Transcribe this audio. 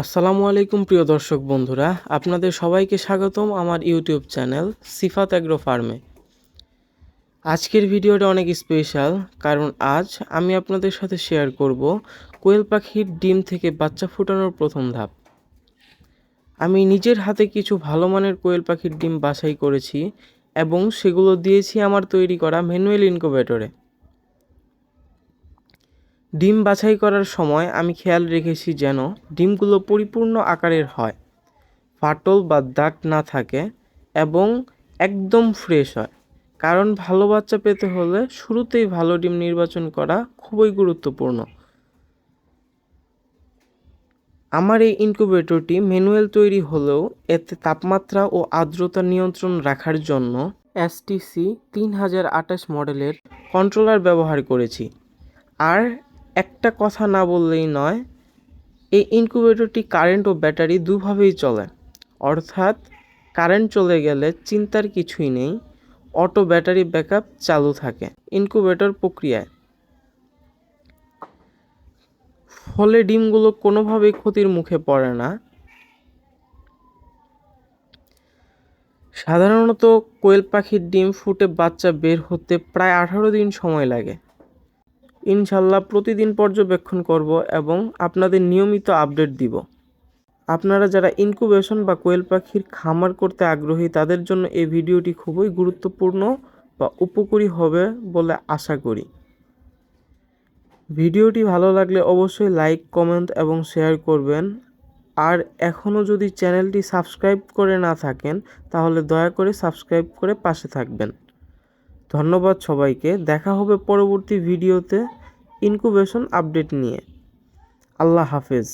আসসালামু আলাইকুম, প্রিয় দর্শক বন্ধুরা। আপনাদের সবাইকে স্বাগতম আমার ইউটিউব চ্যানেল সিফাত অ্যাগ্রো ফার্মে। আজকের ভিডিওটা অনেক স্পেশাল, কারণ আজ আমি আপনাদের সাথে শেয়ার করব কোয়েল পাখির ডিম থেকে বাচ্চা ফোটানোর প্রথম ধাপ। আমি নিজের হাতে কিছু ভালো মানের কোয়েল পাখির ডিম বাছাই করেছি এবং সেগুলো দিয়েছি আমার তৈরি করা ম্যানুয়াল ইনকুবেটরে ডিম বাছাই করার সময় আমি খেয়াল রেখেছি যেন ডিমগুলো পরিপূর্ণ আকারের হয়। ফাটল বা দাগ না থাকে এবং একদম ফ্রেশ হয়। কারণ ভালো বাচ্চা পেতে হলে শুরুতেই ভালো ডিম নির্বাচন করা খুবই গুরুত্বপূর্ণ। আমার এই ইনকুবেটরটি ম্যানুয়াল তৈরি হলেও এতে তাপমাত্রা ও আর্দ্রতা নিয়ন্ত্রণ রাখার জন্য এসটিসি তিন হাজার আঠাশ মডেলের কন্ট্রোলার ব্যবহার করেছি। আর একটা কথা না বললেই নয়, এই ইনকুবেটরটি কারেন্ট ও ব্যাটারি দুভাবেই চলে। অর্থাৎ কারেন্ট চলে গেলে চিন্তার কিছুই নেই অটো ব্যাটারি ব্যাকআপ চালু থাকে ইনকুবেটর প্রক্রিয়ায়। ফলে ডিমগুলো কোনোভাবেই ক্ষতির মুখে পড়ে না। সাধারণত কোয়েল পাখির ডিম ফুটে বাচ্চা বের হতে প্রায় আঠারো দিন সময় লাগে। ইনশাল্লাহ প্রতিদিন পর্যবেক্ষণ করব এবং আপনাদের নিয়মিত আপডেট দিব। আপনারা যারা ইনকুবেশন বা কোয়েল পাখির খামার করতে আগ্রহী, তাদের জন্য এই ভিডিওটি খুবই গুরুত্বপূর্ণ বা উপকারী হবে বলে আশা করি। ভিডিওটি ভালো লাগলে অবশ্যই লাইক, কমেন্ট এবং শেয়ার করবেন। আর এখনও যদি চ্যানেলটি সাবস্ক্রাইব করে না থাকেন, তাহলে দয়া করে সাবস্ক্রাইব করে পাশে থাকবেন। ধন্যবাদ সবাইকে। দেখা হবে পরবর্তী ভিডিওতে। ইনকুবেশন আপডেট নিয়ে। আল্লাহ হাফেজ।